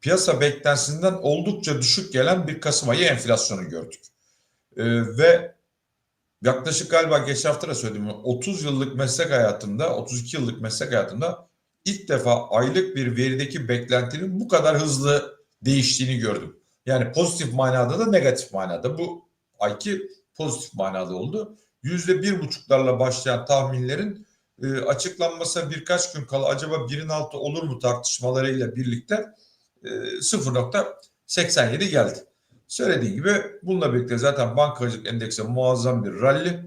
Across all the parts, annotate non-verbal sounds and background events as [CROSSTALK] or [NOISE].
piyasa beklentisinden oldukça düşük gelen bir Kasım ayı enflasyonu gördük. Ee, ve yaklaşık galiba geçen hafta da söyledim 30 yıllık meslek hayatımda 32 yıllık meslek hayatımda ilk defa aylık bir verideki beklentinin bu kadar hızlı değiştiğini gördüm. Yani pozitif manada da negatif manada. Bu ayki pozitif manada oldu. Yüzde bir buçuklarla başlayan tahminlerin e, açıklanmasına birkaç gün kala acaba birin altı olur mu tartışmalarıyla birlikte e, 0.87 geldi. Söylediğim gibi bununla birlikte zaten bankacılık endeksi muazzam bir rally.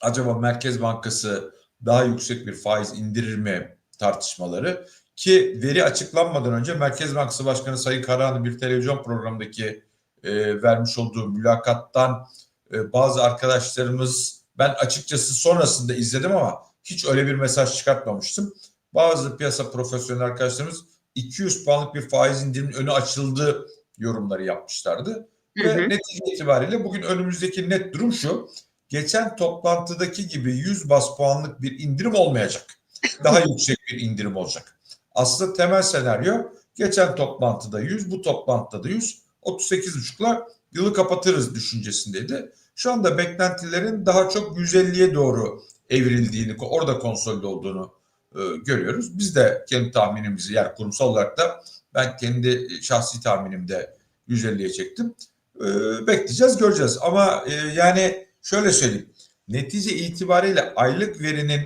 Acaba Merkez Bankası daha yüksek bir faiz indirir mi tartışmaları ki veri açıklanmadan önce Merkez Bankası Başkanı Sayın Karahan'ın bir televizyon programındaki e, vermiş olduğu mülakattan e, bazı arkadaşlarımız ben açıkçası sonrasında izledim ama hiç öyle bir mesaj çıkartmamıştım. Bazı piyasa profesyonel arkadaşlarımız 200 puanlık bir faiz indirimin önü açıldı yorumları yapmışlardı. Hı hı. Ve netice itibariyle bugün önümüzdeki net durum şu. Geçen toplantıdaki gibi 100 bas puanlık bir indirim olmayacak. [LAUGHS] Daha yüksek bir indirim olacak. Aslında temel senaryo geçen toplantıda 100, bu toplantıda da 100, 38,5'la yılı kapatırız düşüncesindeydi. Şu anda beklentilerin daha çok 150'ye doğru evrildiğini, orada konsolide olduğunu e, görüyoruz. Biz de kendi tahminimizi yani kurumsal olarak da ben kendi şahsi tahminimde 150'ye çektim. E, bekleyeceğiz, göreceğiz. Ama e, yani şöyle söyleyeyim. Netice itibariyle aylık verinin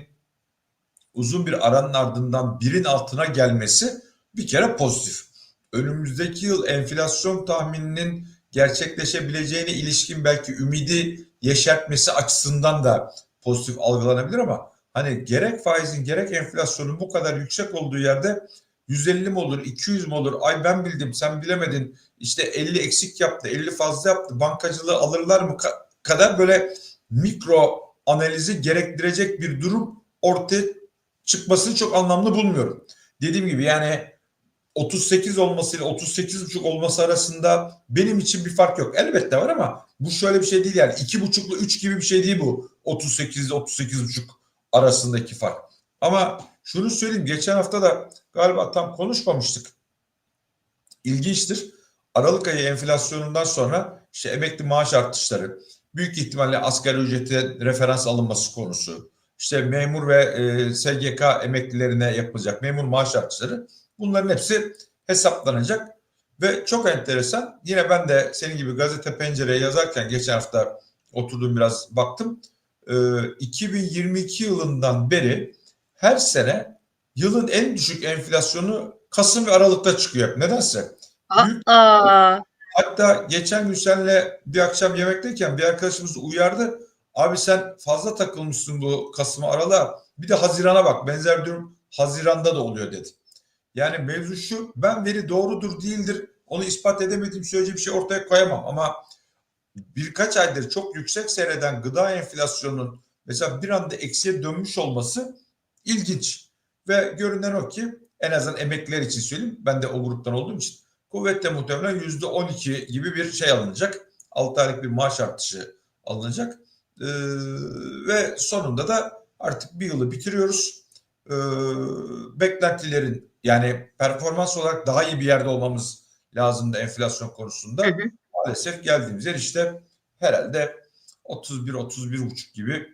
uzun bir aranın ardından birin altına gelmesi bir kere pozitif. Önümüzdeki yıl enflasyon tahmininin gerçekleşebileceğine ilişkin belki ümidi yeşertmesi açısından da pozitif algılanabilir ama hani gerek faizin gerek enflasyonun bu kadar yüksek olduğu yerde 150 mi olur, 200 mi olur? Ay ben bildim, sen bilemedin. İşte 50 eksik yaptı, 50 fazla yaptı. Bankacılığı alırlar mı ka- kadar böyle mikro analizi gerektirecek bir durum ortaya çıkmasını çok anlamlı bulmuyorum. Dediğim gibi yani 38 olmasıyla 38,5 olması arasında benim için bir fark yok. Elbette var ama bu şöyle bir şey değil yani 2,5 ile 3 gibi bir şey değil bu 38 ile 38,5 arasındaki fark. Ama şunu söyleyeyim geçen hafta da galiba tam konuşmamıştık. İlginçtir. Aralık ayı enflasyonundan sonra işte emekli maaş artışları, büyük ihtimalle asgari ücrete referans alınması konusu, işte memur ve e, SGK emeklilerine yapılacak memur maaş artışları bunların hepsi hesaplanacak ve çok enteresan yine ben de senin gibi gazete pencereye yazarken geçen hafta oturdum biraz baktım 2022 yılından beri her sene yılın en düşük enflasyonu Kasım ve Aralık'ta çıkıyor. Nedense. Büyük- Aa, Hatta geçen gün seninle bir akşam yemekteyken bir arkadaşımız uyardı. Abi sen fazla takılmışsın bu Kasım Aralık'a. Bir de Haziran'a bak. Benzer bir durum Haziran'da da oluyor dedi. Yani mevzu şu. Ben veri doğrudur değildir. Onu ispat edemediğim sürece bir şey ortaya koyamam. Ama birkaç aydır çok yüksek seyreden gıda enflasyonunun mesela bir anda eksiye dönmüş olması ilginç. Ve görünen o ki en azından emekliler için söyleyeyim. Ben de o gruptan olduğum için kuvvetle muhtemelen yüzde 12 gibi bir şey alınacak. 6 aylık bir maaş artışı alınacak. Ee, ve sonunda da artık bir yılı bitiriyoruz. Ee, beklentilerin yani performans olarak daha iyi bir yerde olmamız lazımdı enflasyon konusunda. Hı hı. Maalesef geldiğimiz yer işte herhalde 31-31,5 gibi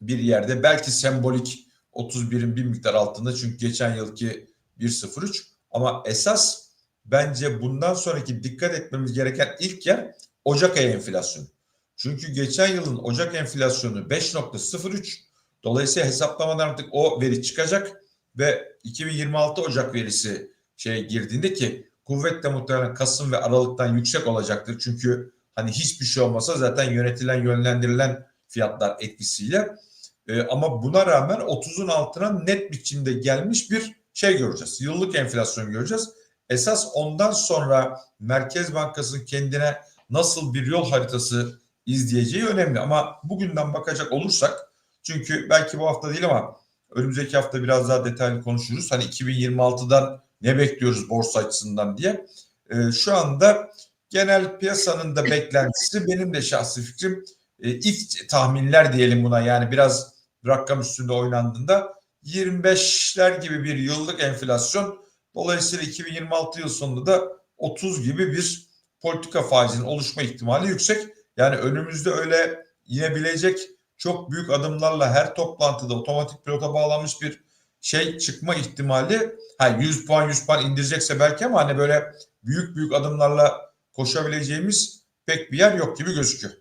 bir yerde. Belki sembolik 31'in bir miktar altında çünkü geçen yılki 1.03 ama esas bence bundan sonraki dikkat etmemiz gereken ilk yer Ocak ayı enflasyonu. Çünkü geçen yılın Ocak enflasyonu 5.03 dolayısıyla hesaplamadan artık o veri çıkacak ve 2026 Ocak verisi şeye girdiğinde ki kuvvetle muhtemelen Kasım ve Aralık'tan yüksek olacaktır. Çünkü hani hiçbir şey olmasa zaten yönetilen yönlendirilen fiyatlar etkisiyle e, ama buna rağmen 30'un altına net biçimde gelmiş bir şey göreceğiz. Yıllık enflasyon göreceğiz. Esas ondan sonra Merkez Bankası'nın kendine nasıl bir yol haritası izleyeceği önemli. Ama bugünden bakacak olursak çünkü belki bu hafta değil ama önümüzdeki hafta biraz daha detaylı konuşuruz. Hani 2026'dan ne bekliyoruz borsa açısından diye. E, şu anda genel piyasanın da beklentisi benim de şahsi fikrim e, ilk tahminler diyelim buna yani biraz rakam üstünde oynandığında 25'ler gibi bir yıllık enflasyon Dolayısıyla 2026 yıl sonunda da 30 gibi bir politika faizinin oluşma ihtimali yüksek. Yani önümüzde öyle inebilecek çok büyük adımlarla her toplantıda otomatik pilota bağlanmış bir şey çıkma ihtimali ha 100 puan 100 puan indirecekse belki ama hani böyle büyük büyük adımlarla koşabileceğimiz pek bir yer yok gibi gözüküyor.